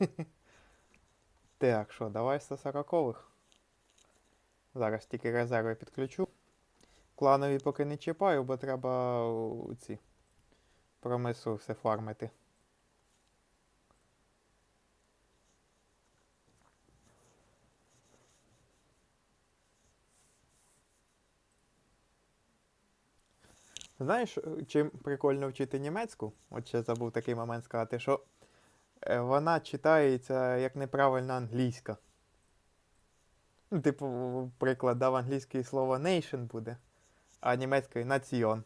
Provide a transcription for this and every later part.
Так, що, давай 140-х. Зараз тільки резерви підключу. Кланові поки не чіпаю, бо треба ці промису все фармити. Знаєш, чим прикольно вчити німецьку? От ще забув такий момент сказати, що е, вона читається як неправильно англійська. Ну, типу, приклад, дав англійське слово nation буде, а німецькою націон.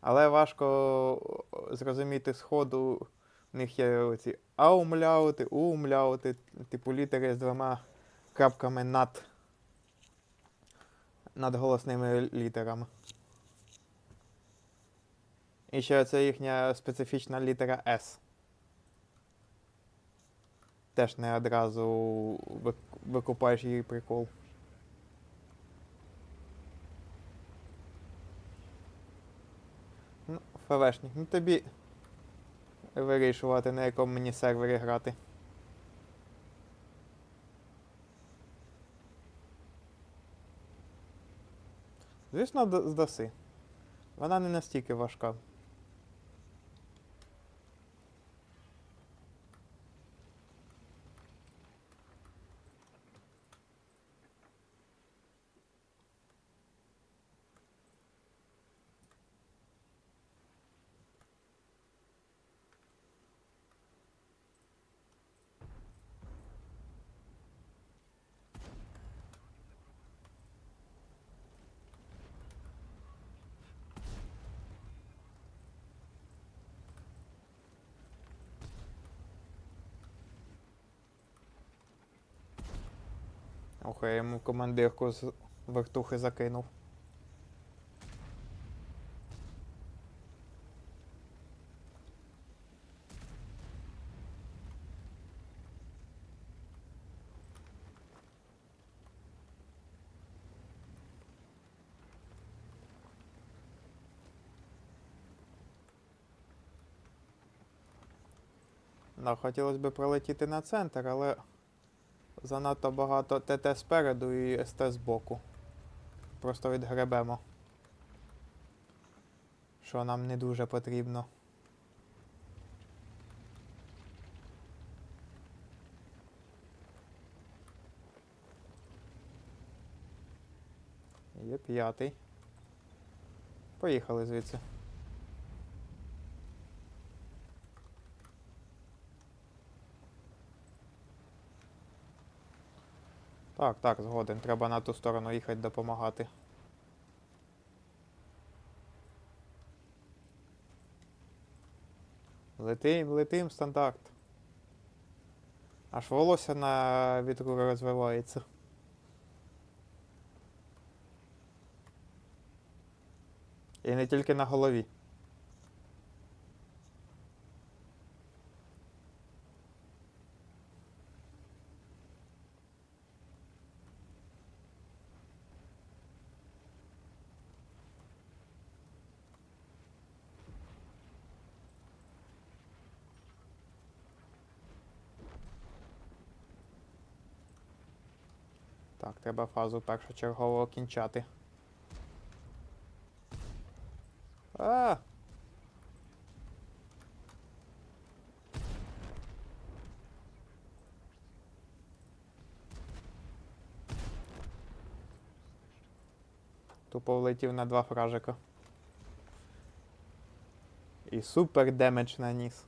Але важко зрозуміти сходу. В них є оці аумляути, умляути, типу літери з двома крапками над, над голосними літерами. І ще це їхня специфічна літера S. Теж не одразу викупаєш її прикол. Ну, ФВшник, ну тобі вирішувати, на якому мені сервері грати. Звісно, здаси. Вона не настільки важка. Ох, я йому командирку з вертухи закинув. Да, хотілося б пролетіти на центр, але занадто багато ТТ спереду і СТ збоку. Просто відгребемо. Що нам не дуже потрібно. Є п'ятий. Поїхали звідси. Так, так, згоден. Треба на ту сторону їхати допомагати. Летим, летим, стандарт. Аж волосся на вітру розвивається. І не тільки на голові. Так, треба фазу першочергово кінчати. А! Тупо влетів на два фражика. І супер демедж наніс.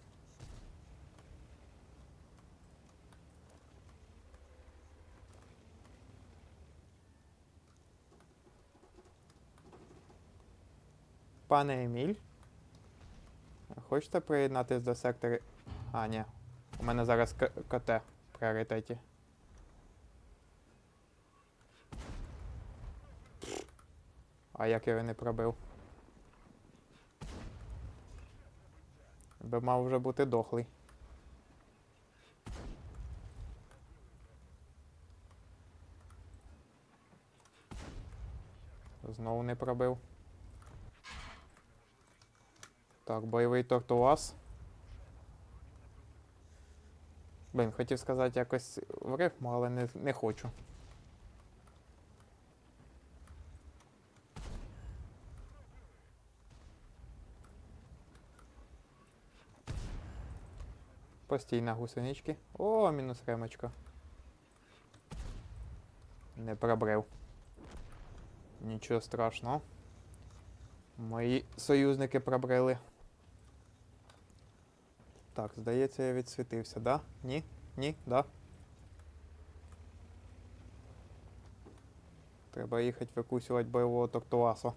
Пане Еміль. Хочете приєднатись до сектора? А, ні. У мене зараз КТ в пріоритеті. А як його не пробив? Би мав вже бути дохлий. Знову не пробив. Так, бойовий тортуаз. Блін, хотів сказати якось в рифму, але не, не хочу. Постійно гусенички. О, мінус ремочка. Не пробрив. Нічого страшного. Мої союзники пробрили. Так, здається, я відсвітився, да? Ні? Ні? Да? Треба їхати викусювати бойового тортуаса.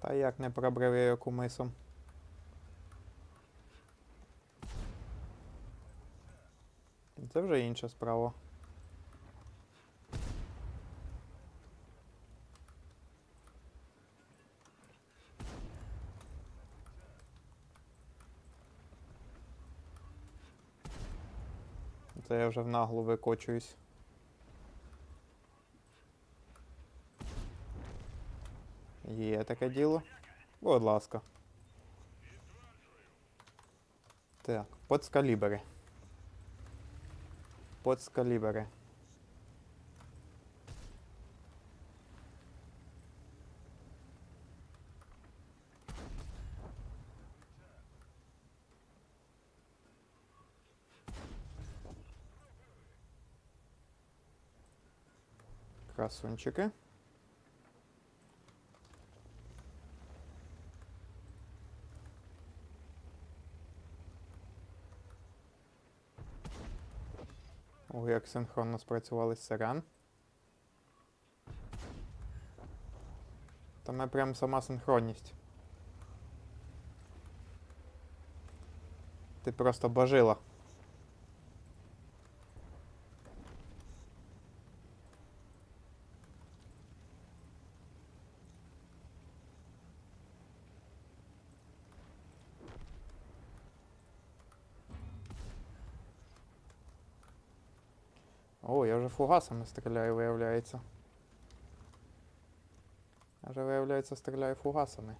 Та як не пробрив я його кумисом. Це вже інша справа. Це я вже в наглу викочуюсь. Є таке діло. Будь ласка. Так, подскалібери. Подскалібери. Красунчики. Ого, як синхронно спрацювали сирен. Та ми прям сама синхронність. Ти просто божила. О, я вже фугасами стріляю, виявляється. Я вже, виявляється, стріляю фугасами.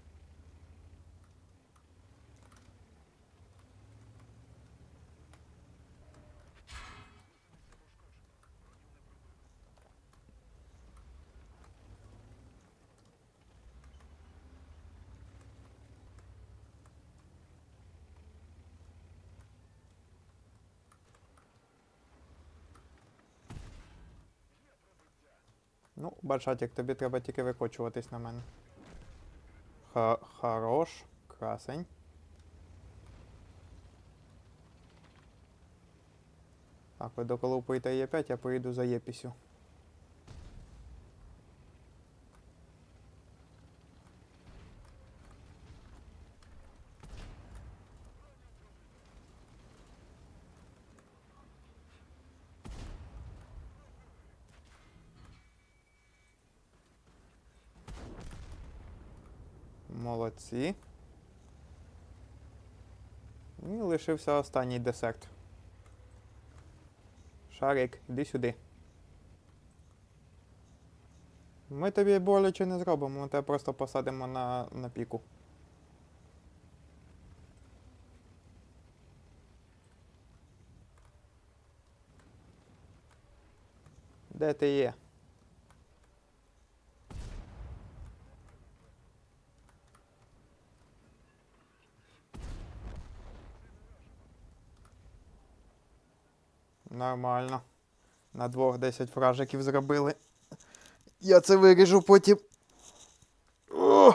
Ну, бачать, тобі треба тільки викочуватись на мене. Х хорош, красень. Так, ви доколупуєте Е5, я поїду за Єпісю. Молодці. І лишився останній десерт. Шарик, іди сюди. Ми тобі боляче не зробимо, ми тебе просто посадимо на, на піку. Де ти є? Нормально. На двох 10 фражиків зробили. Я це виріжу потім. О!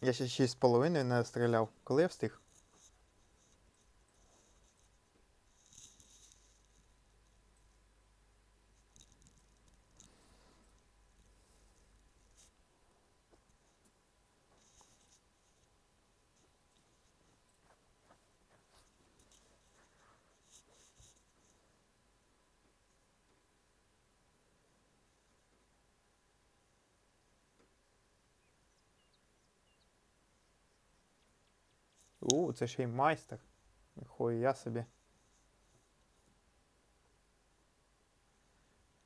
Я ще 6,5 не стріляв. Коли я встиг? У, це ще й майстер. Хуй я собі.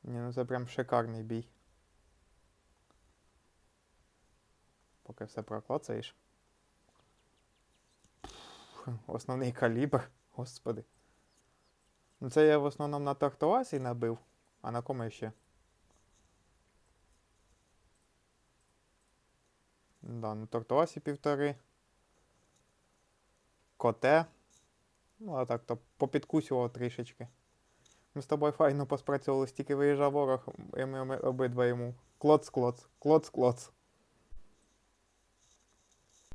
Ні, ну це прям шикарний бій. Поки все прокоцаєш. Пф, Основний калібр, господи. Ну це я в основному на тортуасі набив, а на кому ще? Да, на тортуасі півтори. Коте. Ну, а так то попідкусював трішечки. Ми з тобою файно поспрацьовували, стільки виїжджав ворог, і ми обидва йому клоц-клоц, клоц-клоц.